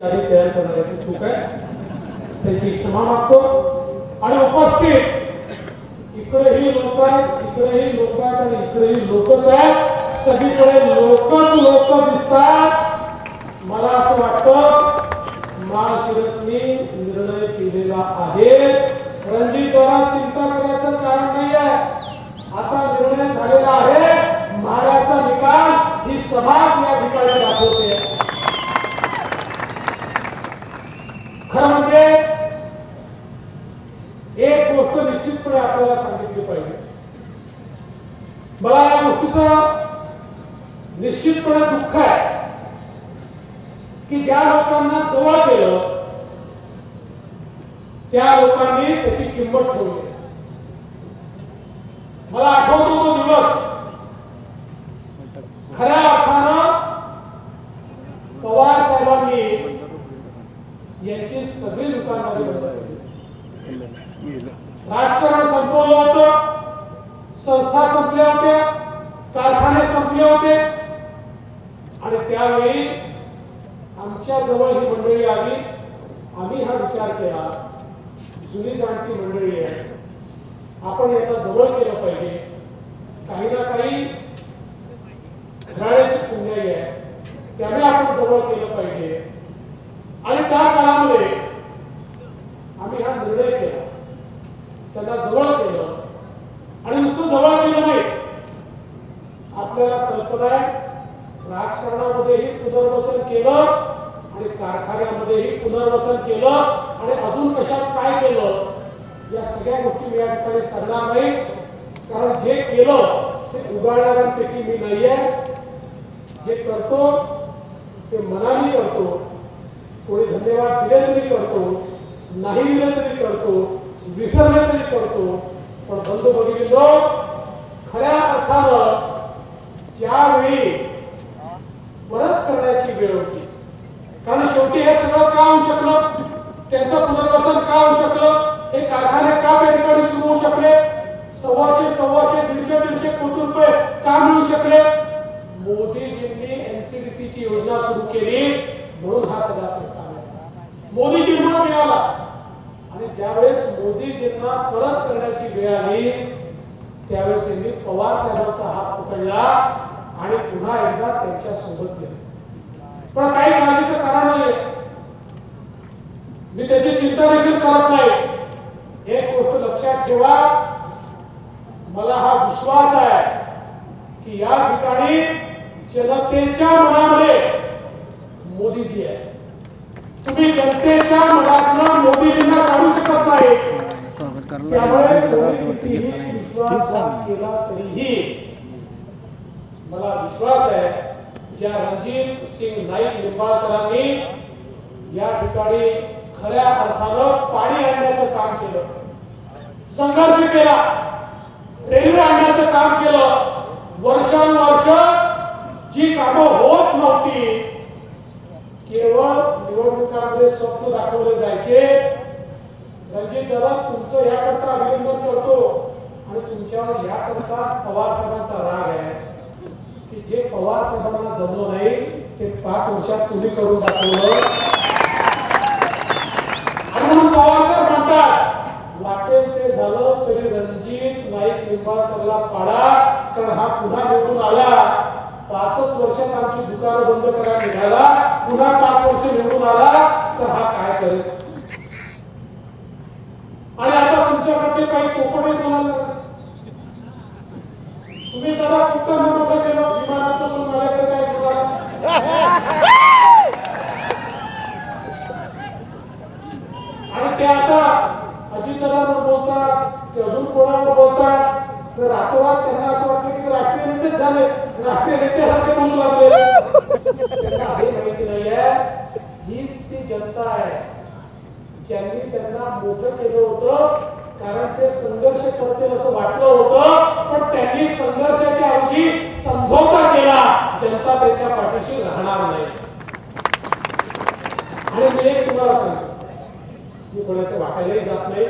तयार करण्याची चूक आहे. त्यांची क्षमा मागतो. आणि उपस्थित इकडेही लोक आहेत इकडेही लोक आहेत आणि इकडेही लोकच आहेत. सगळीकडे लोकच लोक दिसतात. मला असं वाटतं महाशिरसनी निर्णय केलेला आहे. रणजितदारा चिंता करायचं कारण नाही आहे आता निर्णय झालेला आहे. महाराजचा निकाल ही समाज या ठिकाणी दाखवते खरं म्हणजे एक गोष्ट निश्चितपणे आपल्याला सांगितली पाहिजे. मला या गोष्टीच निश्चितपणे दुःख आहे की ज्या लोकांना जवळ केलं त्या लोकांनी त्याची किंमत ठेवली मला आठवतो तो दिवस. खऱ्या अर्थानं पवार साहेबांनी यांची सगळी दुकानदारी राजकारण संपवलं होतं. संस्था संपल्या होत्या. कारखाने संपले होते. आणि त्यावेळी आमच्या जवळ ही मंडळी आली. आम्ही हा विचार केला. जुनी जाणती मंडळी आहे. आपण याला जवळ केलं पाहिजे. काही ना काही घराण्याची पुण्याई आहे. त्याने आपण जवळ केलं पाहिजे. आणि त्या काळामध्ये आम्ही हा निर्णय केला. त्यांना जवळ केलं. आणि नुसतं जवळ केलं नाही. आपल्याला कल्पना आहे राजकारणामध्येही पुनर्वसन केलं आणि कारखान्यामध्येही पुनर्वसन केलं आणि अजून कशात काय केलं या सगळ्या गोष्टी मी या ठिकाणी सांगणार नाही. कारण जे केलं ते उगाळणाऱ्यांपैकी मी नाहीये जे करतो ते मनाने करतो. कोणी धन्यवाद दिले तरी करतो नाही दिले तरी करतो. विसरले तरी करतो. पण बंधू लोक खऱ्या अर्थानं ज्यावेळी परत करण्याची वेळ होती कारण शेवटी हे सगळं का होऊ शकलं? त्यांचं पुनर्वसन का होऊ शकलं? हे कारखाने का त्या ठिकाणी सुरू होऊ शकले? सव्वाशे सव्वाशे दीडशे दीडशे कोटी रुपये का मिळू शकले? मोदीजींनी एनसीडीसी ची योजना सुरू केली म्हणून हा सगळा पैसा आला मोदीजींना मिळाला. ज्यावेळेस मोदीजींना परत करण्याची वेळ आली त्यावेळेस यांनी पवार साहेबांचा हात पकडला आणि पुन्हा एकदा त्यांच्यासोबत गेले. पण काही मागणीचं कारण नाही मी त्याची चिंता देखील करत नाही. एक गोष्ट लक्षात ठेवा. मला हा विश्वास आहे की या ठिकाणी जनतेच्या मनामध्ये मोदीजी आहे. तुम्ही जनतेच्या मनातनं स्वागत अर्थ घेतला नाही विश्वासघात केला मला विश्वास आहे ज्या रणजित सिंग नाईक निंबाळकरांनी या ठिकाणी खऱ्या अर्थानं पाणी आणण्याचं काम केलं संघर्ष केला रेल्वे आणण्याचं काम केलं वर्षानुवर्ष जी कामं होत नव्हती केवळ निवडणुकांमध्ये स्वप्न दाखवले जायचे. म्हणजे रणजित दादा तुमचं याकरता अभिनंदन करतो. आणि तुमच्यावर याकरता पवार साहेबांचा राग आहे की जे पवार साहेबांना जमलं नाही ते पाच वर्षात तुम्ही करून दाखवलं. आणि म्हणून पवार साहेब म्हणतात वाटेल ते झालं तरी रणजित नाईक निंबाळकरला पाडा कारण हा पुन्हा निवडून आला. पाचच वर्षात आमची दुकानं बंद करायला निघाला. पुन्हा पाच वर्ष निवडून आला. तर हा काय करेल आणि आता तुमच्याकडचे काही कोकणे तुम्हाला तुम्ही जरा कुठं न मोठं केलं विमानात बसून माझ्याकडे काय बोला आणि ते आता अजितदादांवर बोलतात ते अजून कोणावर बोलतात? तर रातोरात त्यांना असं वाटलं की राष्ट्रीय नेतेच झाले. राष्ट्रीय नेते नेत्यासारखे बोलू लागले. त्यांना हे माहिती नाहीये. हीच ती जनता आहे. ज्यांनी त्यांना मोठं केलं होतं कारण ते संघर्ष करतील असं वाटलं होतं पण त्यांनी संघर्षाच्या ऐवजी समझोता केला. जनता त्यांच्या पाठीशी राहणार नाही. आणि मी एक तुम्हाला सांगतो. मी कोणाचं वाटायलाही जात नाही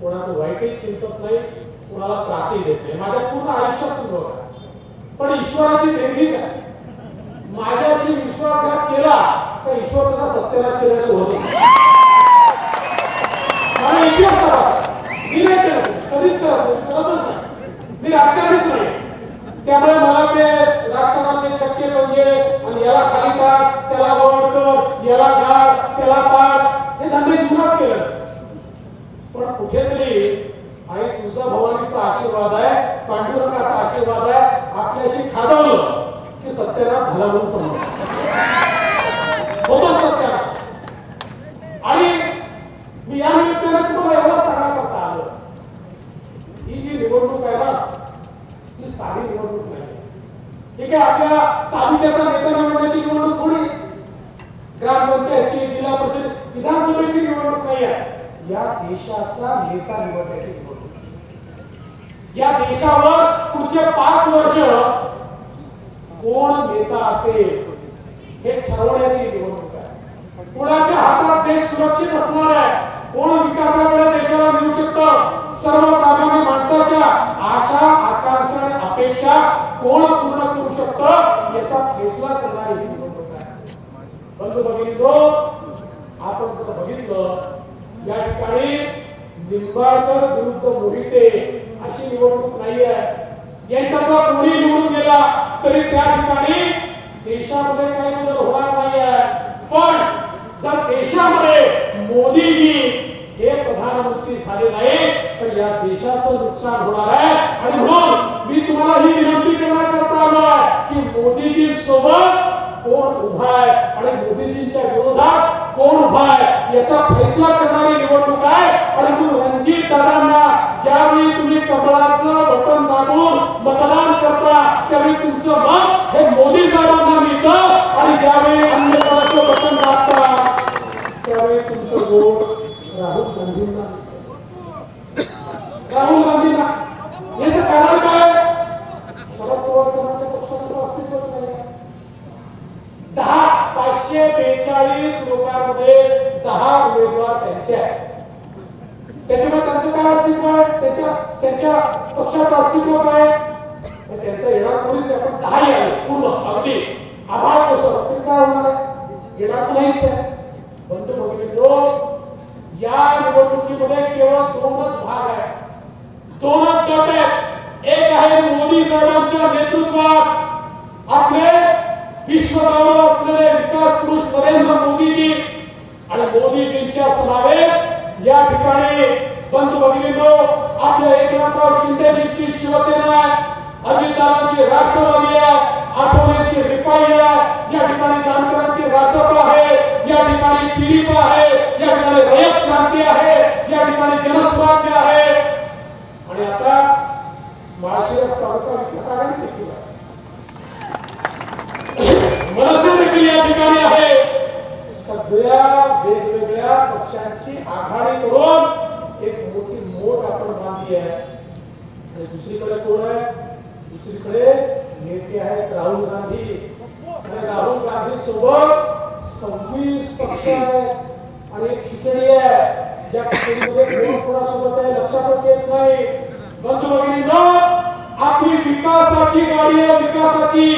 कोणाचं वाईटही चिंतत नाही कोणाला त्रासही देत नाही. माझ्या पूर्ण आयुष्यात तुम्ही पण ईश्वराची देणगीच आहे. माझ्याशी विश्वासघात केला त्या ईश्वराचा सत्यानाश केल्यास होत नाही. मला इतिहास तपासा. कधीच करतच नाही. मी राजकारणीच नाही. त्यामुळे मला ते राजकारणातले चक्के म्हणजे आणि याला खाली पाठ त्याला वर याला त्याला हे धंदे केलं. पण कुठेतरी तुझा भवानीचा आशीर्वाद आहे पांडुरंगाचा आशीर्वाद आहे आपल्याशी खादवलं की सत्यानाश झाला म्हणून समजा होतो सत्यानाश आणि मी या निमित्ताने तुम्हाला एवढं सांगणार करता आलं ही जी निवडणूक आहे ना ही साधी निवडणूक नाही की आपल्या तालुक्याचा नेता निवडण्याची निवडणूक थोडी ग्रामपंचायतची जिल्हा परिषद विधानसभेची निवडणूक नाही आहे. या देशाचा नेता निवडण्याची निवडणूक. या देशावर पुढचे पाच वर्ष कोण नेता असेल हे ठरवण्याची निवडणूक आहे. कोणाच्या हातात देश सुरक्षित असणार आहे कोण विकासाकडे देशाला मिळू शकतं? सर्वसामान्य माणसाच्या आशा आकांक्षा आणि अपेक्षा कोण पूर्ण करू शकतं? याचा फैसला करणारी ही निवडणूक आहे बंधू भगिनींनो आपण जर बघितलं या ठिकाणी निंबाळकर विरुद्ध मोहिते अशी निवडणूक नाही आहे. यांच्यातला कोणी निवडून गेला तरी त्या ठिकाणी देशामध्ये काही बदल होणार नाही आहे. पण जर देशामध्ये मोदीजी हे प्रधानमंत्री झाले नाही तर या देशाचं नुकसान होणार आहे. आणि म्हणून मी तुम्हाला ही विनंती करण्याकरता आलो आहे की मोदीजी सोबत कोण उभा आहे आणि मोदीजींच्या विरोधात कोण उभा आहे याचा फैसला करणारी निवडणूक आहे. परंतु रणजित दादांना ज्यावेळी तुम्ही कमळाचं बटन दाबून मतदान करता त्यावेळी तुमचं मत हे मोदी साहेबांना मिळतं. आणि ज्यावेळी अन्य दलाचं बटन दाबता त्यावेळी तुमचं वोट राहुल गांधींना राहुल गांधींना याचं कारण काय शरद पवार साहेबांच्या पक्षाचं अस्तित्वच नाही आहे. दहा पाचशे बेचाळीस लोकांमध्ये दहा उमेदवार त्यांचे आहेत त्याच्यामुळे त्यांचं काय अस्तित्व आहे? त्याच्या त्यांच्या पक्षाचं अस्तित्व काय तर त्यांचं येणार कोणी आपण पण दहा आले पूर्ण अगदी. आभार कसं ते काय होणार आहे? येणार नाहीच आहे. बंधू भगिनींनो या निवडणुकीमध्ये केवळ दोनच भाग आहे दोनच गट आहेत. एक आहे मोदी साहेबांच्या नेतृत्वात. आपले विश्वगावर असलेले विकास पुरुष नरेंद्र मोदी आणि मोदीजींच्या समावेश या ठिकाणी बंधू भगिनींनो आपल्या एकनाथराव शिंदेजींची शिवसेना अजितदादांची राष्ट्रवादी आहे आठवलेंची रिपाई आहे या ठिकाणी जानकरांची राजप आहे या ठिकाणी दिलीप आहे या ठिकाणी रयत क्रांती आहे या ठिकाणी जनस्वास्थ्य आहे. आणि आता माळशिरस तालुका विकास आघाडी देखील आहे. मनसे देखील या ठिकाणी सगळ्या वेगवेगळ्या पक्षांची आघाडी करून एक मोठी मोठ आपण बांधली आहे. आणि दुसरीकडे कोण आहे? दुसरीकडे नेते आहेत राहुल गांधी. आणि राहुल गांधी सोबत सव्वीस पक्ष आहेत. आणि एक खिचडी आहे. ज्या खिचडीमध्ये कोण कोणासोबत आहे लक्षातच येत नाही. बंधू भगिनी आपली विकासाची गाडी आहे विकासाची.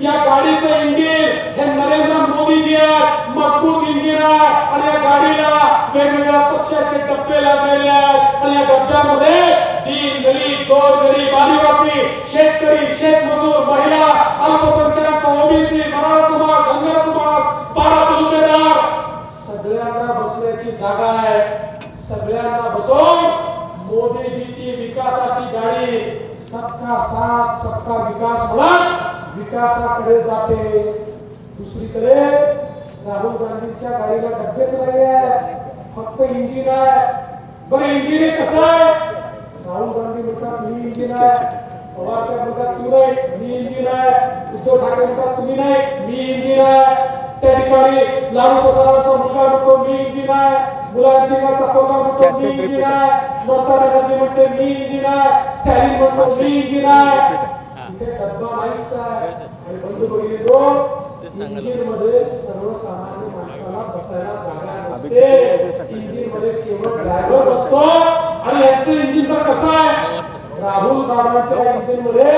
या गाडीचं इंजिन हे नरेंद्र मोदीजी आहेत मजबूत इंजिन आहे. आणि या गाडीला वेगवेगळ्या पक्षाचे टप्पे लागलेले आहेत. आणि या डब्यामध्ये दीन गरीब गोर गरीब आदिवासी शेतकरी शेतमजूर महिला अल्पसंख्याक ओबीसी मराठा समाज धनगर समाज बारा तालुकेदार सगळ्यांना बसण्याची जागा आहे. सगळ्यांना बसून मोदीजीची विकासाची गाडी सबका साथ सबका विकास म्हणत विकासाकडे जाते. दुसरीकडे राहुल गांधींच्या गाडीला डब्बेच नाही आहे फक्त इंजिन आहे. बरं इंजिन हे कसं आहे? राहुल गांधी म्हणतात मी इंजिन आहे. पवार साहेब म्हणतात तू नाही मी इंजिन आहे. उद्धव ठाकरे म्हणतात तुम्ही नाही मी इंजिन आहे. त्या ठिकाणी लालू प्रसादांचा मुलगा म्हणतो मी इंजिन आहे. मुलांची म्हणतो मी इंजिन आहे. ममता बॅनर्जी म्हणते मी इंजिन आहे. स्टॅलिन म्हणतो मी इंजिन आहे. इथे डब्बा नाहीच आहे आणि बंधू भगिनी इंजिनमध्ये सर्वसामान्य माणसाला बसायला जागा नसते केवळ ड्रायव्हर बसतो आणि यांचं इंजिन तर कसं आहे? राहुल बाबांच्या इंजिनमध्ये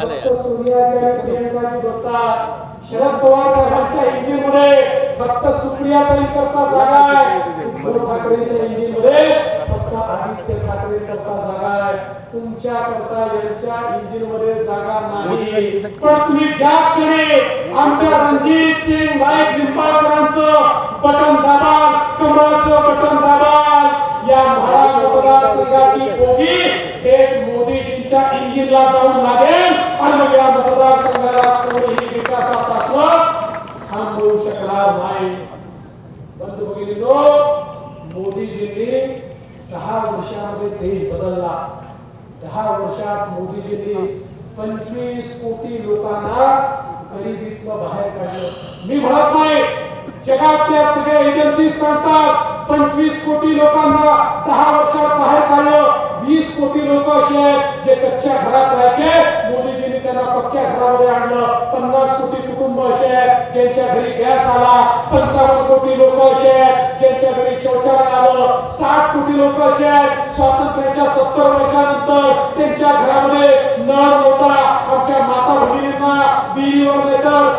फक्त सोनिया गांधी प्रियंका गांधी बसतात. शरद पवार साहेबांच्या इंजिनमध्ये फक्त सुप्रिया ताई करता जागा आहे. उद्धव ठाकरेंच्या इंजिनमध्ये फक्त आदित्य ठाकरे करता जागा आहे? तुमच्या करता यांच्या इंजिनमध्ये जागा नाही. पण तुम्ही ज्या क्षणी आमच्या रणजित सिंग नाईक निंबाळकरांचं बटन दाबाल कमळाचं बटन दाबाल या महाराज मतदारसंघाची बोगी थेट मोदीजींच्या इंजिनला जाऊन लागेल आणि मग या मतदारसंघाला कोणीही विकासापासून थांबवू शकणार नाही बंधू भगिनीनो मोदीजींनी दहा वर्षामध्ये देश बदलला. दहा वर्षात मोदीजींनी पंचवीस कोटी लोकांना गरिबीतनं बाहेर काढलं. मी म्हणत नाही जगातल्या सगळ्या एजन्सी सांगतात पंचवीस कोटी लोकांना दहा वर्षात बाहेर काढलं. वीस कोटी लोक असे आहेत जे कच्च्या घरात राहायचे मोदी त्यांना पक्क्या घरामध्ये आणलं. पन्नास कोटी कुटुंब असे आहेत ज्यांच्या घरी गॅस आला पंचावन्न कोटी लोक असे आहेत ज्यांच्या घरी शौचालय आलं साठ कोटी लोक असे आहेत. स्वातंत्र्याच्या सत्तर वर्षानंतर त्यांच्या घरामध्ये नळ नव्हता. आमच्या माता भगिनींना विहिरीवर नाही तर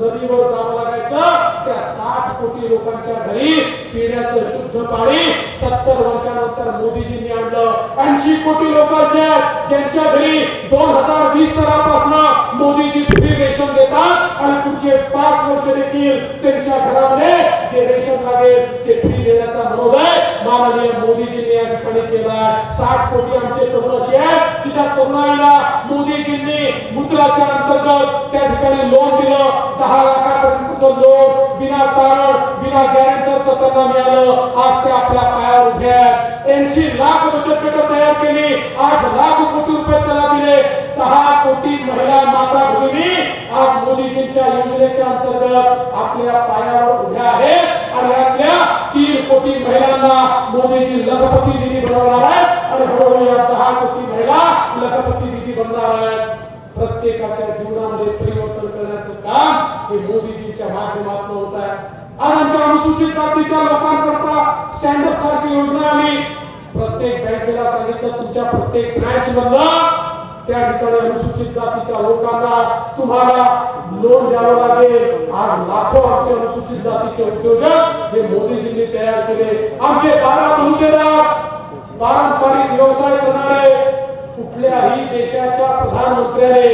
नदीवर जावं लागायचं त्या साठ कोटी लोकांच्या घरी पिण्याचं शुद्ध पाणी सत्तर वर्षानंतर मोदीजींनी आणलं. ऐंशी कोटी लोकांचे ज्यांच्या घरी दोन हजार वीस सालापासून मोदीजी फ्री रेशन देतात आणि पुढचे पाच वर्ष देखील त्यांच्या घरामध्ये जे रेशन लागेल ते फ्री देण्याचा मनोदय माननीय मोदीजींनी या ठिकाणी केला साठ कोटी आमचे तरुण असे आहेत. की त्या तरुणाईला मोदीजींनी मुद्राच्या अंतर्गत त्या ठिकाणी लोन दिलं दहा लाखापर्यंतचं लोन बिना तारण बिना गॅरेंटर त्यांना मिळालं. आज ते आपल्या पायावर उभे आहेत. ऐंशी लाख बचत गट तयार केली आठ लाख कोटी रुपये त्याला दिले. दहा कोटी महिला माता भगिनी आज मोदीजींच्या योजनेच्या अंतर्गत आपल्या पायावर उभ्या आहेत आणि यातल्या तीन कोटी महिलांना मोदीजी लखपती निधी बनवणार आहेत. आणि हळूहळू या दहा कोटी महिला लखपती निधी बनणार आहेत. प्रत्येकाच्या जीवनामध्ये परिवर्तन करण्याचं काम हे मोदीजींच्या माध्यमातून होत आहे. आज आमच्या अनुसूचित जातीच्या लोकांकरता स्टँडअप सारखी योजना आली. प्रत्येक बँकेला सांगितलं तुमच्या प्रत्येक ब्रँच मधला त्या ठिकाणी अनुसूचित जातीच्या लोकांना तुम्हाला लोन द्यावं लागेल. आज लाखो आमचे अनुसूचित जातीचे उद्योजक हे मोदीजींनी तयार केले. आमचे बारा बलुतेदार पारंपरिक व्यवसाय करणारे कुठल्याही देशाच्या प्रधानमंत्र्याने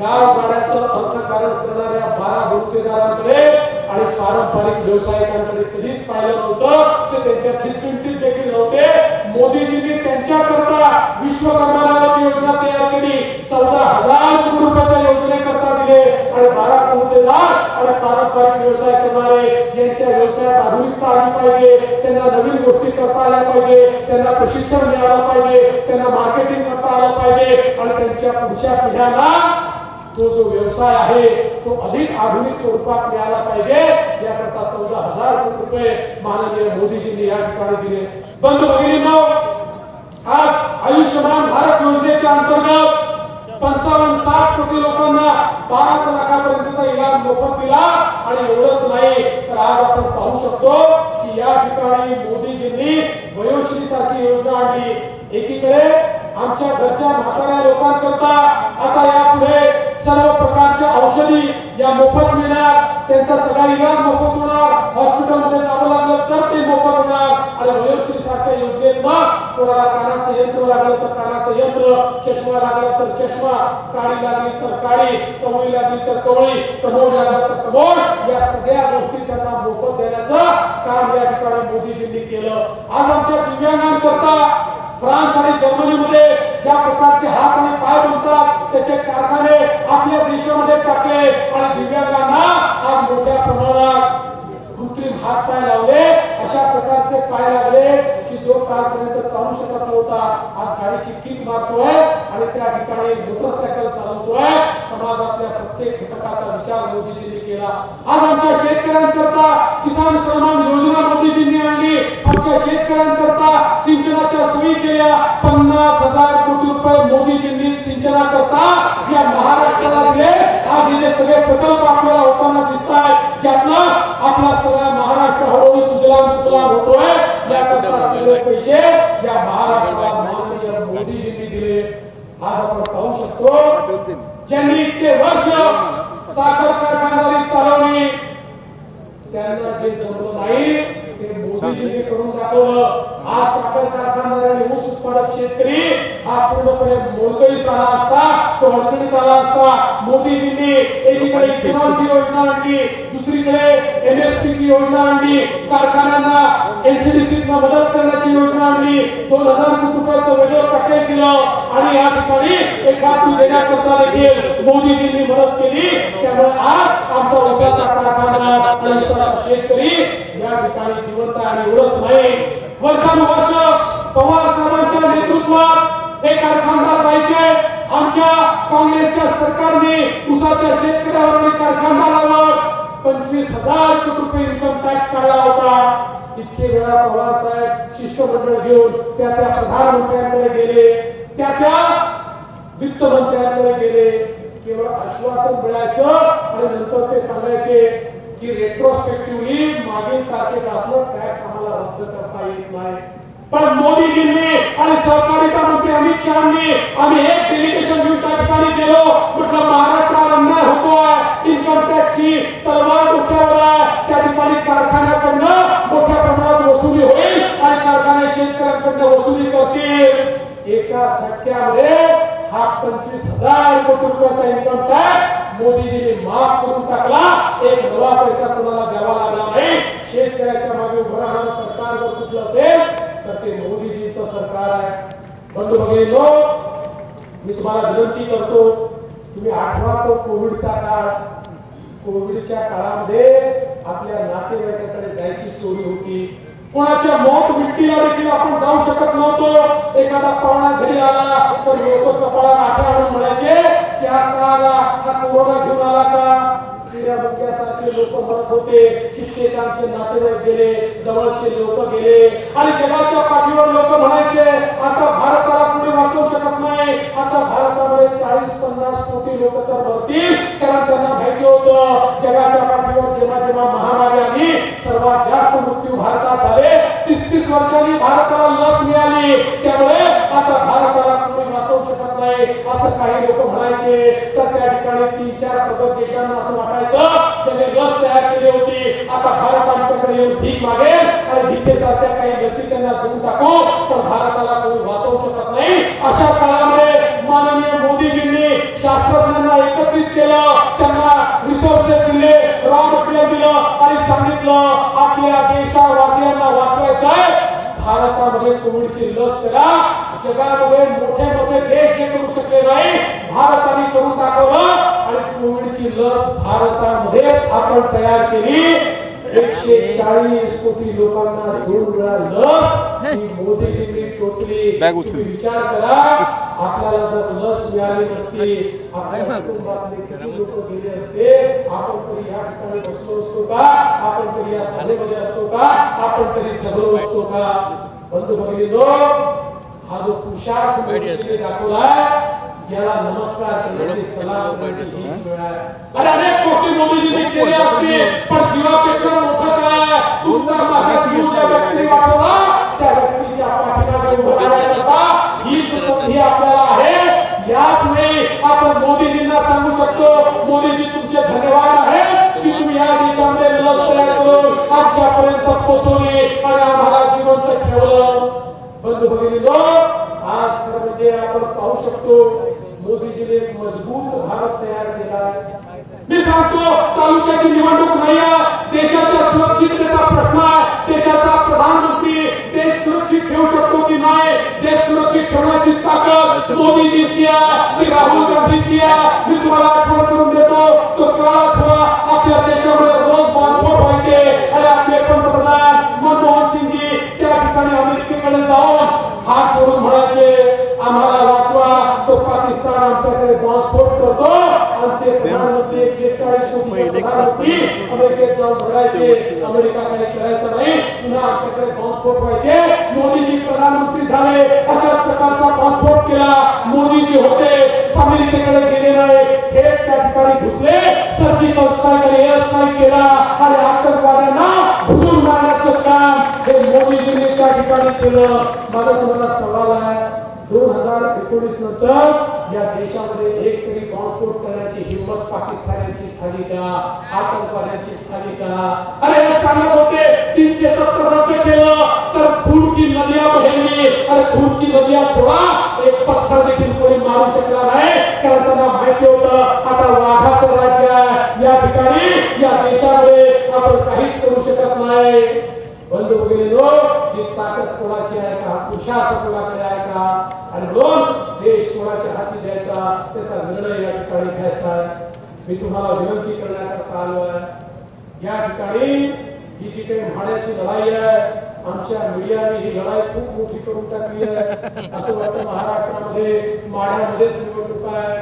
गाव गाड्याचं अर्थकारण करणाऱ्या बारा गुंतेदारांकडे आणि पारंपरिक व्यावसायिकांकडे कधीच पाहिलं नव्हतं. ते त्यांच्या फिसिलिटीज देखील नव्हते. मोदीजींनी त्यांच्याकरता विश्वकर्मा नावाची योजना तयार केली. चौदा हजार कोटी रुपयाच्या योजनेकरता दिले. आणि बारा गुंतेदार आणि पारंपरिक व्यवसाय करणारे यांच्या व्यवसायात आधुनिकता आली पाहिजे. त्यांना नवीन गोष्टी करता आल्या पाहिजे. त्यांना प्रशिक्षण मिळालं पाहिजे. त्यांना मार्केटिंग करता आलं पाहिजे. आणि त्यांच्या पुढच्या पिढ्यांना तो जो व्यवसाय आहे तो अधिक आधुनिक स्वरूपात मिळाला पाहिजे. याकरता चौदा हजार कोटी रुपये माननीय मोदीजींनी या ठिकाणी दिले. बंधू भगिनींनो आज आयुष्यमान भारत योजनेच्या अंतर्गत पंचावन्न साठ कोटी लोकांना बाराच लाखापर्यंतचा इलाज मोफत दिला. आणि एवढंच नाही तर आज आपण पाहू शकतो की या ठिकाणी मोदीजींनी वयोश्री सारखी योजना आणली. एकीकडे आमच्या घरच्या म्हाताऱ्या लोकांकरता आता यापुढे सर्व प्रकारच्या औषधी या मोफत मिळणार त्यांचा सगळा इलाज मोफत होणार हॉस्पिटलमध्ये जावं लागलं तर ते मोफत होणार. आणि वयोश्री सारख्या योजनेत कोणाला कानाचं यंत्र लागलं तर कानाचं यंत्र चष्मा लागला तर चष्मा काळी लागली तर काळी कवळी लागली तर कवळी कमोड लागला तर कमोड या सगळ्या गोष्टी त्यांना मोफत देण्याचं काम या ठिकाणी मोदीजींनी केलं. आज आमच्या दिव्यांगांकरता फ्रान्स आणि जर्मनीमध्ये ज्या प्रकारचे हात आणि पाय बनतात त्याचे कारखाने आपल्या देशामध्ये टाकले आणि दिव्यांगांना आज मोठ्या प्रमाणात कृत्रिम हात पाय लावले. अशा प्रकारचे पाय लागले की जो कालपर्यंत चालू शकत नव्हता आज गाडीची किक मारतोय आणि त्या ठिकाणी मोटरसायकल चालवतोय. समाजातल्या प्रत्येक घटकाचा विचार मोदीजींनी केला. आज आमच्या शेतकऱ्यांकरता किसान सन्मान योजना मोदीजींनी आणली. आमच्या शेतकऱ्यांकरता सिंचनाच्या सोयी केल्या. पन्नास हजार कोटी रुपये मोदीजींनी सिंचनाकरता या महाराष्ट्राला दिले. आज हे जे सगळे प्रकल्प आपल्याला होताना दिसत आहेत ज्यातनं आपला सगळ्या महाराष्ट्र हळूहळू सुजलाम सुफलाम होतोय याकरता सगळे पैसे या महाराष्ट्राला माननीय मोदीजींनी दिले आज आपण पाहू शकतो ज्यांनी इतके वर्ष साखर कारखानदारी चालवली त्यांना जे जमलं नाही मोदीजींनी करून दाखवलं आज साखर कारखानदार आणि ऊस उत्पादक शेतकरी हा पूर्णपणे मोलकळीस आला असता तो अडचणीत आला असता मोदीजींनी एकीकडे इथेनॉलची योजना आणली दुसरीकडे एमएसपी ची योजना आणली कारखान्यांना एनसीडीसी मदत करण्याची योजना आणली दोन हजार कोटी रुपयाचं वेगळं पॅकेज दिलं आणि या ठिकाणी एक बातमी देण्याकरता देखील मोदीजींनी मदत केली त्यामुळे आज आमचा ऊसाचा कारखाना आणि शेतकरी या जिवंत आहे आणि एवढंच नाही वर्षानुवर्ष पवार साहेबांच्या नेतृत्वात हे कारखानदार जायचे. आमच्या काँग्रेसच्या सरकारने उसाच्या शेतकऱ्यावर आणि कारखानदारावर पंचवीस हजार कोटी रुपये इन्कम टॅक्स काढला होता. इतके वेळा पवार साहेब शिष्टमंडळ घेऊन त्या त्या प्रधानमंत्र्यांकडे गेले. त्या त्या वित्तमंत्र्यांकडे गेले. केवळ आश्वासन मिळायचं आणि नंतर ते सांगायचे की रेट्रोस्पेक्टिव्हली मागील तारखेत असलं टॅक्स आम्हाला रद्द करता येत नाही. पण मोदीजींनी आणि सहकारिता मंत्री अमित शहानी आम्ही एक डेलिगेशन घेऊन त्या ठिकाणी गेलो. म्हटलं महाराष्ट्रात अन्याय होतोय. इन्कम टॅक्सची तलवार डोक्यावर आहे. त्या ठिकाणी कारखान्याकडनं मोठ्या प्रमाणात वसुली होईल आणि कारखाने शेतकऱ्यांकडनं वसुली करतील. एका झटक्यामध्ये हा पंचवीस हजार कोटी रुपयाचा इन्कम टॅक्स मोदीजींनी माफ करून टाकला. एक नवा पैसा कोणाला द्यावा लागला नाही. शेतकऱ्याच्या मागे उभं राहणारं सरकार जर कुठलं असेल तर ते मोदीजीच सरकार आहे. बंधू भगिनीनो मी तुम्हाला विनंती करतो तुम्ही आठवा तो कोविडचा काळ. कोविडच्या काळामध्ये आपल्या नातेवाईकाकडे जायची चोरी होती. कोणाच्या मौत मिट्टीला देखील आपण जाऊ शकत नव्हतो. एखादा पाहुणा घरी आला तर लोक कपाळा आठवण म्हणायचे की हा का आला हा कोरोना घेऊन आला का? लोक होते. कित्येकांचे नातेवाईक गेले जवळचे लोक गेले. आणि जगाच्या पाठीवर लोक म्हणायचे आता भारताला पुढे वाचवू शकत नाही. आता भारतामध्ये चाळीस पन्नास कोटी लोक तर मरतील. कारण त्यांना माहिती होतं जगाच्या पाठीवर जेव्हा जेव्हा महामारी सर्वात जास्त मृत्यू भारतात झाले. तीस तीस वर्षांनी भारताला लस मिळाली. त्यामुळे आता भारताला कोणी वाचवू शकत नाही असं काही लोक म्हणायचे तर त्या ठिकाणी तीन चार प्रगत देशांना असं वाटायचं ज्यांनी लस तयार केली होती. आता भारत आमच्याकडे येऊन भीक मागेल आणि भीकेसारख्या काही लसी त्यांना देऊन टाकू. तर भारताला कोणी वाचवू शकत नाही. अशा काळामध्ये माननीय मोदीजींनी शास्त्रज्ञांना एकत्रित केलं. त्यांना रिसोर्सेस दिले रॉ मटेरियल दिलं आणि सांगितलं आपल्या देशावासियांना वाचवायचं आहे. भारतामध्ये कोविडची लस करा. जगामध्ये मोठे मोठे देश हे करू शकले नाही. भारताने करून दाखवलं आणि कोविडची लस भारतामध्येच आपण तयार केली. एकशे चाळीस कोटी लोकांना दोन वेळा लस. ही. मोदीजींनी टोचली. विचार करा. आपल्याला जर लस मिळाली नसती आपल्या कुटुंबातले किती लोक गेले असते आपण तरी या ठिकाणी बसलो असतो का? आपण तरी या सभेमध्ये असतो का? आपण तरी जगलो असतो का? बंधू भगिनीनो हा जो मोदीजींनी दाखवलाय याला नमस्कार करण्याची सलाम. अरे अनेक गोष्टी मोदीजींनी केल्या असतील पण जीवापेक्षा मोठं काय तुमचा माझा जीव ज्या व्यक्तीने वाढवला त्या व्यक्तीच्या पाठीमागे उभं राहण्याकरता हीच संधी आपल्याला आहे याच आपण मोदीजींना सांगू शकतो मोदीजी तुमचे धन्यवाद आहे की तुम्ही या देशामध्ये लस तयार करून आमच्यापर्यंत पोहोचवली आणि आम्हाला जिवंत ठेवलं बंधू भगिनीनो आज म्हणजे आपण पाहू शकतो। मोदीजीने एक मजबूत भारत तयार केला आहे. मी सांगतो तालुक्याची निवडणूक नाही देशाच्या सुरक्षिततेचा प्रश्न आहे. देशाचा प्रधानमंत्री देश सुरक्षित ठेवू शकतो की नाही? देश सुरक्षित ठेवण्याची ताकद मोदीजीची आहे ती राहुल गांधीची आहे. मी तुम्हाला आठवण करून देतो तो काळ आठवा आपल्या देशामध्ये रोज बॉम्बस्फोट व्हायचे आणि आपले पंतप्रधान मनमोहन सिंगजी त्या ठिकाणी अमेरिकेकडे जाऊन हात जोडून म्हणायचे आम्हाला वाचवा तो पाकिस्तान आमच्याकडे बॉम्बस्फोट करतो आमचे प्रधानमंत्री एकशे चाळीस कोटीचे अमेरिकेत जाऊन म्हणायचे अमेरिका काही करायचं नाही पुन्हा आमच्याकडे पासपोर्ट व्हायचे. मोदीजी प्रधानमंत्री झाले अशा प्रकारचा पासपोर्ट केला. मोदीजी होते अमेरिकेकडे गेले नाही. हे त्या ठिकाणी घुसले सर्जिकल स्ट्राईक एअर स्ट्राईक केला. आणि आतंकवाद्यांना घुसून मारण्याचं काम हे मोदीजींनी त्या ठिकाणी केलं. माझा तुम्हाला सवाल आहे दोन हजार एकोणीस नंतर या देशामध्ये एक तरी पासपोर्ट हिंमत झाली का आतंकवाद्यांची झाली का अरे हे सांगत होते तीनशे सत्तर रद्द केलं तर खून की नदिया बहेंगी अरे खून की नदिया सोडा. एक पत्थर देखील कोणी मारू शकला नाही. कारण त्यांना माहिती होतं आता वाघाचं राज्य आहे. या ठिकाणी या देशामध्ये आपण काहीच करू शकत नाही. बंधू वगैरे ही ताकद कोणाची आहे का? पुरुषार्थ कोणाकडे आहे का? आणि म्हणून देश कोणाच्या हाती द्यायचा त्याचा निर्णय या ठिकाणी घ्यायचा आहे. मी तुम्हाला विनंती करण्याकरता आलो आहे. या ठिकाणी ही जी काही म्हाड्याची लढाई आहे आमच्या मीडियाने ही लढाई खूप मोठी करून टाकली आहे. असं वाटतं महाराष्ट्रामध्ये माढ्यामध्येच निवडणूक आहे.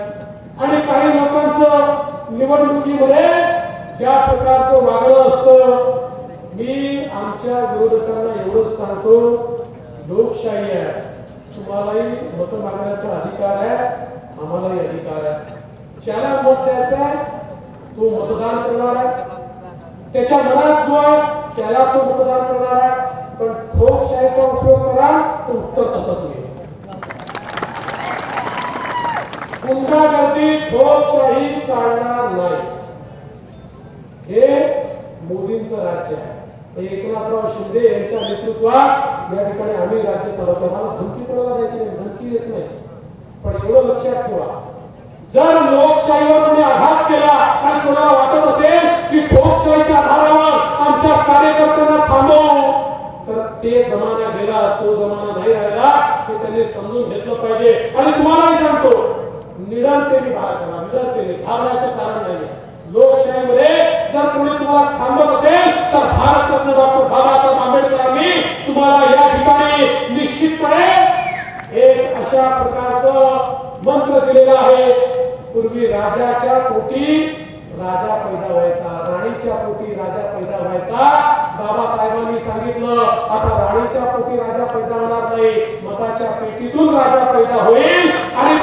आणि काही लोकांचं निवडणुकीमध्ये ज्या प्रकारचं वागणं असतं मी आमच्या विरोधकांना एवढंच सांगतो लोकशाही आहे. तुम्हालाही मत मागण्याचा अधिकार आहे आम्हालाही अधिकार आहे. ज्याला मत द्यायचा तो मतदान करणार आहे. त्याच्या मनात जो आहे त्याला तो मतदान करणार आहे. पण ठोकशाहीचा उपयोग करा तर उत्तर तसंच मिळेल गुंडागर्दी ठोकशाही चालणार नाही. हे मोदींचं राज्य आहे. एकनाथराव शिंदे यांच्या नेतृत्वात या ठिकाणी आम्ही राज्य चालवतो. मला धमकी कोणाला द्यायची नाही? धमकी येत नाही. पण एवढं लक्षात ठेवा. जर लोकशाहीवर तुम्ही आघात केला आणि कोणाला वाटत असेल की लोकशाहीच्या आधारावर आमच्या कार्यकर्त्यांना थांबवू? तर ते जमाना गेला तो जमाना नाही राहिला हे त्यांनी समजून घेतलं पाहिजे. आणि तुम्हालाही सांगतो निरंतरी भाग करा निरंतरी घाबरायचं कारण नाही लोकशाहीमध्ये जर कोणी तुम्हाला थांबत असेल तर भारतरत्न डॉक्टर बाबासाहेब आंबेडकरांनी तुम्हाला या ठिकाणी निश्चितपणे एक अशा प्रकारचं मंत्र दिलेलं आहे. पूर्वी राजाच्या पोटी राजा पैदा व्हायचा राणीच्या पोटी राजा पैदा व्हायचा. बाबासाहेबांनी सांगितलं आता राणीच्या पोटी राजा पैदा होणार नाही. मताच्या पेटीतून राजा पैदा होईल आणि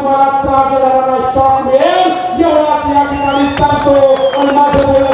تبارك تعالى لنا الشهر يوم سيادة الاستاذ والمدرسة